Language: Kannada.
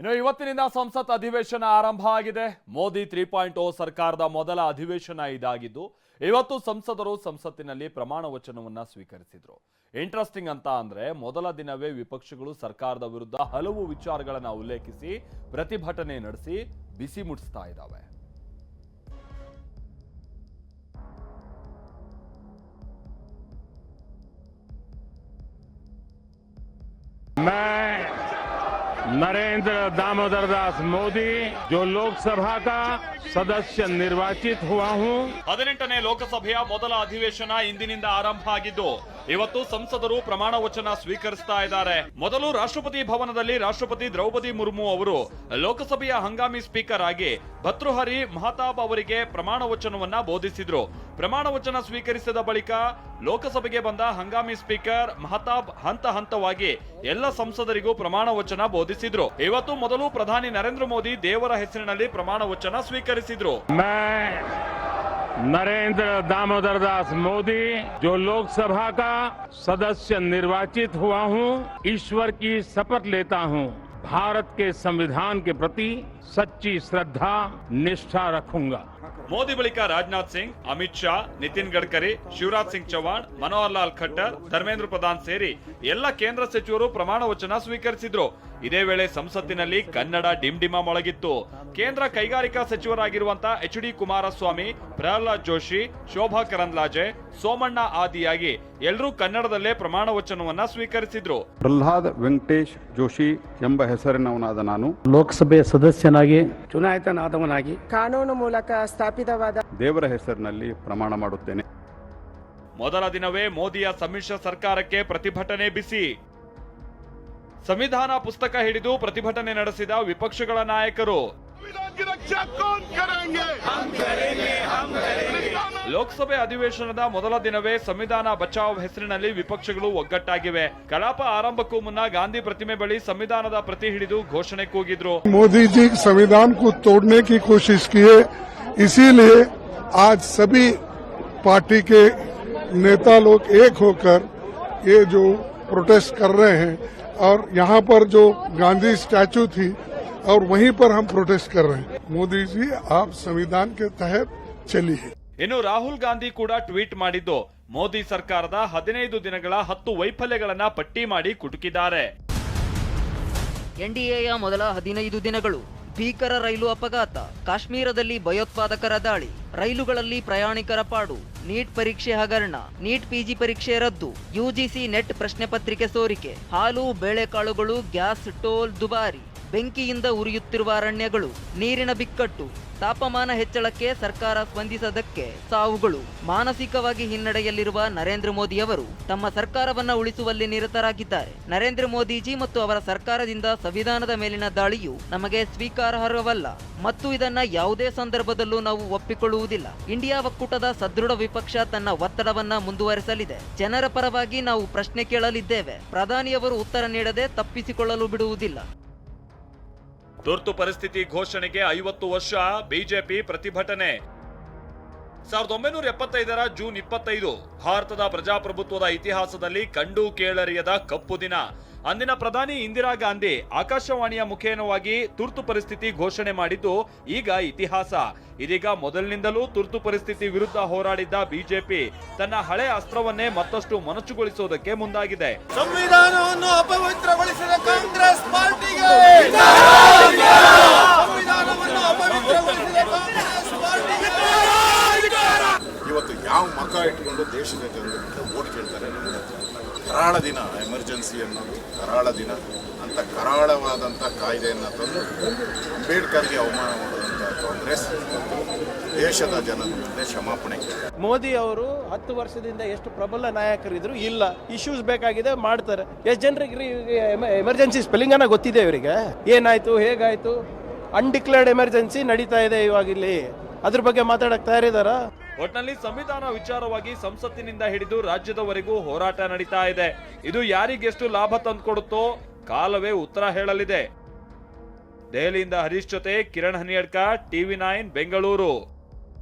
ಇನ್ನು ಇವತ್ತಿನಿಂದ ಸಂಸತ್ ಅಧಿವೇಶನ ಆರಂಭ ಆಗಿದೆ. ಮೋದಿ ತ್ರೀ ಪಾಯಿಂಟ್ ಓ ಸರ್ಕಾರದ ಮೊದಲ ಅಧಿವೇಶನ ಇದಾಗಿದ್ದು, ಇವತ್ತು ಸಂಸದರು ಸಂಸತ್ತಿನಲ್ಲಿ ಪ್ರಮಾಣ ವಚನವನ್ನ ಸ್ವೀಕರಿಸಿದ್ರು. ಇಂಟ್ರೆಸ್ಟಿಂಗ್ ಅಂತ ಅಂದ್ರೆ, ಮೊದಲ ದಿನವೇ ವಿಪಕ್ಷಗಳು ಸರ್ಕಾರದ ವಿರುದ್ಧ ಹಲವು ವಿಚಾರಗಳನ್ನ ಉಲ್ಲೇಖಿಸಿ, ಪ್ರತಿಭಟನೆ ನಡೆಸಿ ಬಿಸಿ ಮುಟ್ಟಿಸ್ತಾ ಇದ್ದಾವೆ नरेंद्र दामोदर दास मोदी जो लोकसभा का सदस्य निर्वाचित हुआ हूं ಹದಿನೆಂಟನೇ ಲೋಕಸಭೆಯ ಮೊದಲ ಅಧಿವೇಶನ ಇಂದಿನಿಂದ ಆರಂಭ ಆಗಿದ್ದು ಇವತ್ತು ಸಂಸದರು ಪ್ರಮಾಣ ವಚನ ಸ್ವೀಕರಿಸ್ತಾ ಇದ್ದಾರೆ ಮೊದಲು ರಾಷ್ಟ್ರಪತಿ ಭವನದಲ್ಲಿ ರಾಷ್ಟ್ರಪತಿ ದ್ರೌಪದಿ ಮುರ್ಮು ಅವರು ಲೋಕಸಭೆಯ ಹಂಗಾಮಿ ಸ್ಪೀಕರ್ ಆಗಿ ಭರ್ತೃಹರಿ ಮಹತಾಬ್ ಅವರಿಗೆ ಪ್ರಮಾಣ ವಚನವನ್ನ ಬೋಧಿಸಿದ್ರು ಪ್ರಮಾಣ ವಚನ ಸ್ವೀಕರಿಸಿದ ಬಳಿಕ ಲೋಕಸಭೆಗೆ ಬಂದ ಹಂಗಾಮಿ ಸ್ಪೀಕರ್ ಮಹತಾಬ್ ಹಂತ ಹಂತವಾಗಿ ಎಲ್ಲ ಸಂಸದರಿಗೂ ಪ್ರಮಾಣ ವಚನ ಬೋಧಿಸಿದ್ರು ಇವತ್ತು ಮೊದಲು ಪ್ರಧಾನಿ ನರೇಂದ್ರ ಮೋದಿ ದೇವರ ಹೆಸರಿನಲ್ಲಿ ಪ್ರಮಾಣ ವಚನ ಸ್ವೀಕರಿಸಿದ್ರು मैं नरेंद्र दामोदर दास मोदी जो लोकसभा का सदस्य निर्वाचित हुआ हूं ईश्वर की शपथ लेता हूं भारत के संविधान के प्रति सच्ची श्रद्धा निष्ठा रखूंगा ಮೋದಿ ಬಳಿಕ ರಾಜನಾಥ್ ಸಿಂಗ್ ಅಮಿತ್ ಶಾ ನಿತಿನ್ ಗಡ್ಕರಿ ಶಿವರಾಜ್ ಸಿಂಗ್ ಚೌಹಾಣ್ ಮನೋಹರ್ ಲಾಲ್ ಖಟ್ಟರ್ ಧರ್ಮೇಂದ್ರ ಪ್ರಧಾನ್ ಸೇರಿ ಎಲ್ಲ ಕೇಂದ್ರ ಸಚಿವರು ಪ್ರಮಾಣ ವಚನ ಸ್ವೀಕರಿಸಿದ್ರು ಇದೇ ವೇಳೆ ಸಂಸತ್ತಿನಲ್ಲಿ ಕನ್ನಡ ಡಿಂಡಿಮ ಮೊಳಗಿತ್ತು ಕೇಂದ್ರ ಕೈಗಾರಿಕಾ ಸಚಿವರಾಗಿರುವಂತಹ ಎಚ್ ಡಿ ಕುಮಾರಸ್ವಾಮಿ ಪ್ರಹ್ಲಾದ್ ಜೋಶಿ ಶೋಭಾ ಕರಂದ್ಲಾಜೆ ಸೋಮಣ್ಣ ಆದಿಯಾಗಿ ಎಲ್ಲರೂ ಕನ್ನಡದಲ್ಲೇ ಪ್ರಮಾಣ ವಚನವನ್ನ ಸ್ವೀಕರಿಸಿದ್ರು. ಪ್ರಹ್ಲಾದ್ ವೆಂಕಟೇಶ್ ಜೋಶಿ ಎಂಬ ಹೆಸರಿನವನಾದ ನಾನು. ಲೋಕಸಭೆ ಸದಸ್ಯನಾಗಿ ಚುನಾಯಿತನಾದವನಾಗಿ ಕಾನೂನು ಮೂಲಕ ಸ್ಥಾಪಿತವಾದ ದೇವರ ಹೆಸರಿನಲ್ಲಿ ಪ್ರಮಾಣ ಮಾಡುತ್ತೇನೆ. ಮೊದಲ ದಿನವೇ ಮೋದಿಯ ಸಮ್ಮಿಶ್ರ ಸರ್ಕಾರಕ್ಕೆ ಪ್ರತಿಭಟನೆ ಬಿಸಿ. ಸಂವಿಧಾನ ಪುಸ್ತಕ ಹಿಡಿದು ಪ್ರತಿಭಟನೆ ನಡೆಸಿದ ವಿಪಕ್ಷಗಳ ನಾಯಕರು ಲೋಕಸಭೆ ಅಧಿವೇಶನದ ಮೊದಲ ದಿನವೇ ಸಂವಿಧಾನ ಬಚಾವ್ ಹೆಸರಿನಲ್ಲಿ ವಿಪಕ್ಷಗಳು ಒಗ್ಗಟ್ಟಾಗಿವೆ ಕಲಾಪ ಆರಂಭಕ್ಕೂ ಮುನ್ನ ಗಾಂಧಿ ಪ್ರತಿಮೆ ಬಳಿ ಸಂವಿಧಾನದ ಪ್ರತಿ ಹಿಡಿದು ಘೋಷಣೆ ಕೂಗಿದ್ರು मोदी जी संविधान को तोड़ने की कोशिश किए इसीलिए आज सभी पार्टी के नेता लोग एक होकर ये जो प्रोटेस्ट कर रहे हैं और यहाँ पर जो गांधी स्टैचू थी और वहीं पर हम प्रोटेस्ट कर रहे हैं मोदी जी आप संविधान के तहत चलिए ಇನ್ನು ರಾಹುಲ್ ಗಾಂಧಿ ಕೂಡ ಟ್ವೀಟ್ ಮಾಡಿದ್ದು ಮೋದಿ ಸರ್ಕಾರದ ಹದಿನೈದು ದಿನಗಳ ಹತ್ತು ವೈಫಲ್ಯಗಳನ್ನ ಪಟ್ಟಿ ಮಾಡಿ ಕುಟುಕಿದ್ದಾರೆ ಎನ್ಡಿಎಯ ಮೊದಲ ಹದಿನೈದು ದಿನಗಳು ಭೀಕರ ರೈಲು ಅಪಘಾತ. ಕಾಶ್ಮೀರದಲ್ಲಿ ಭಯೋತ್ಪಾದಕರ ದಾಳಿ. ರೈಲುಗಳಲ್ಲಿ ಪ್ರಯಾಣಿಕರ ಪಾಡು. ನೀಟ್ ಪರೀಕ್ಷೆ ಹಗರಣ. ನೀಟ್ ಪಿಜಿ ಪರೀಕ್ಷೆ ರದ್ದು. ಯುಜಿಸಿ ನೆಟ್ ಪ್ರಶ್ನೆ ಪತ್ರಿಕೆ ಸೋರಿಕೆ. ಹಾಲು, ಬೇಳೆಕಾಳುಗಳು, ಗ್ಯಾಸ್, ಟೋಲ್ ದುಬಾರಿ. ಬೆಂಕಿಯಿಂದ ಉರಿಯುತ್ತಿರುವ ಅರಣ್ಯಗಳು, ನೀರಿನ ಬಿಕ್ಕಟ್ಟು, ತಾಪಮಾನ ಹೆಚ್ಚಳಕ್ಕೆ ಸರ್ಕಾರ ಸ್ಪಂದಿಸದಕ್ಕೆ ಸಾವುಗಳು. ಮಾನಸಿಕವಾಗಿ ಹಿನ್ನಡೆಯಲ್ಲಿರುವ ನರೇಂದ್ರ ಮೋದಿ ಅವರು ತಮ್ಮ ಸರ್ಕಾರವನ್ನ ಉಳಿಸುವಲ್ಲಿ ನಿರತರಾಗಿದ್ದಾರೆ. ನರೇಂದ್ರ ಮೋದಿಜಿ ಮತ್ತು ಅವರ ಸರ್ಕಾರದಿಂದ ಸಂವಿಧಾನದ ಮೇಲಿನ ದಾಳಿಯು ನಮಗೆ ಸ್ವೀಕಾರಾರ್ಹವಲ್ಲ. ಮತ್ತು ಇದನ್ನ ಯಾವುದೇ ಸಂದರ್ಭದಲ್ಲೂ ನಾವು ಒಪ್ಪಿಕೊಳ್ಳುವುದಿಲ್ಲ. ಇಂಡಿಯಾ ಒಕ್ಕೂಟದ ಸದೃಢ ವಿಪಕ್ಷ ತನ್ನ ಒತ್ತಡವನ್ನ ಮುಂದುವರೆಸಲಿದೆ. ಜನರ ಪರವಾಗಿ ನಾವು ಪ್ರಶ್ನೆ ಕೇಳಲಿದ್ದೇವೆ. ಪ್ರಧಾನಿಯವರು ಉತ್ತರ ನೀಡದೆ ತಪ್ಪಿಸಿಕೊಳ್ಳಲು ಬಿಡುವುದಿಲ್ಲ. ತುರ್ತು ಪರಿಸ್ಥಿತಿ ಘೋಷಣೆಗೆ ಐವತ್ತು ವರ್ಷ ಬಿಜೆಪಿ ಪ್ರತಿಭಟನೆ. ಸಾವಿರದ ಒಂಬೈನೂರ ಎಪ್ಪತ್ತೈದರ ಜೂನ್ ಇಪ್ಪತ್ತೈದು, ಭಾರತದ ಪ್ರಜಾಪ್ರಭುತ್ವದ ಇತಿಹಾಸದಲ್ಲಿ ಕಂಡು ಕೇಳರಿಯದ ಕಪ್ಪು ದಿನ. ಅಂದಿನ ಪ್ರಧಾನಿ ಇಂದಿರಾ ಗಾಂಧಿ ಆಕಾಶವಾಣಿಯ ಮುಖೇನವಾಗಿ ತುರ್ತು ಪರಿಸ್ಥಿತಿ ಘೋಷಣೆ ಮಾಡಿದ್ದು ಈಗ ಇತಿಹಾಸ. ಇದೀಗ ಮೊದಲಿನಿಂದಲೂ ತುರ್ತು ಪರಿಸ್ಥಿತಿ ವಿರುದ್ಧ ಹೋರಾಡಿದ್ದ ಬಿಜೆಪಿ ತನ್ನ ಹಳೆ ಅಸ್ತ್ರವನ್ನೇ ಮತ್ತಷ್ಟು ಮನಚುಗೊಳಿಸುವುದಕ್ಕೆ ಮುಂದಾಗಿದೆ. ಸಂವಿಧಾನವನ್ನು ಅಪವಿತ್ರಗೊಳಿಸಿದ ಕಾಂಗ್ರೆಸ್ ಪಾರ್ಟಿಗೆ! ಸಂವಿಧಾನವನ್ನು ಅಪವಿತ್ರಗೊಳಿಸಿದ ಕಾಂಗ್ರೆಸ್ ಪಾರ್ಟಿಗೆ! ಇವತ್ತು ಯಾವ ಮಕ ಇಟ್ಟುಕೊಂಡು ದೇಶದ ಜನರ ಓಟ್ ಕೇಳ್ತಾರೆ ಕರಾಳ ದಿನ ಎಮರ್ಜೆನ್ಸಿ ಅನ್ನೋದು ಕರಾಳ ದಿನ ಅಂತ ಕರಾಳವಾದಂಥ ಕಾಯ್ದೆಯನ್ನು ತಂದು ಅಂಬೇಡ್ಕರ್ಗೆ ಅವಮಾನ ಮಾಡಿದಂಥ ಕಾಂಗ್ರೆಸ್ ದೇಶದ ಜನರ ಮುಂದೆ ಕ್ಷಮಾಪಣೆ ಮೋದಿ ಅವರು ಹತ್ತು ವರ್ಷದಿಂದ ಎಷ್ಟು ಪ್ರಬಲ ನಾಯಕರಿದ್ರು ಇಲ್ಲ. ಇಶ್ಯೂಸ್ ಬೇಕಾಗಿದೆ, ಮಾಡ್ತಾರೆ. ಎಷ್ಟು ಜನರಿಗೆ ಎಮರ್ಜೆನ್ಸಿ ಸ್ಪೆಲ್ಲಿಂಗ್ ಅನ್ನ ಗೊತ್ತಿದೆ ಇವರಿಗೆ? ಏನಾಯ್ತು, ಹೇಗಾಯ್ತು? ಅನ್ಡಿಕ್ಲೇರ್ಡ್ ಎಮರ್ಜೆನ್ಸಿ ನಡೀತಾ ಇದೆ ಇವಾಗ ಇಲ್ಲಿ. ಅದ್ರ ಬಗ್ಗೆ ಮಾತಾಡಕ್ ತಯಾರಿದಾರ? ಒಟ್ನಲ್ಲಿ ಸಂವಿಧಾನ ವಿಚಾರವಾಗಿ ಸಂಸತ್ತಿನಿಂದ ಹಿಡಿದು ರಾಜ್ಯದವರೆಗೂ ಹೋರಾಟ ನಡೀತಾ ಇದೆ. ಇದು ಯಾರಿಗೆಷ್ಟು ಲಾಭ ತಂದುಕೊಡುತ್ತೋ ಕಾಲವೇ ಉತ್ತರ ಹೇಳಲಿದೆ. ದೆಹಲಿಯಿಂದ ಹರೀಶ್ ಜೊತೆ ಕಿರಣ್ ಹನಿಯಡ್ಕ, ಟಿವಿ ನೈನ್, ಬೆಂಗಳೂರು.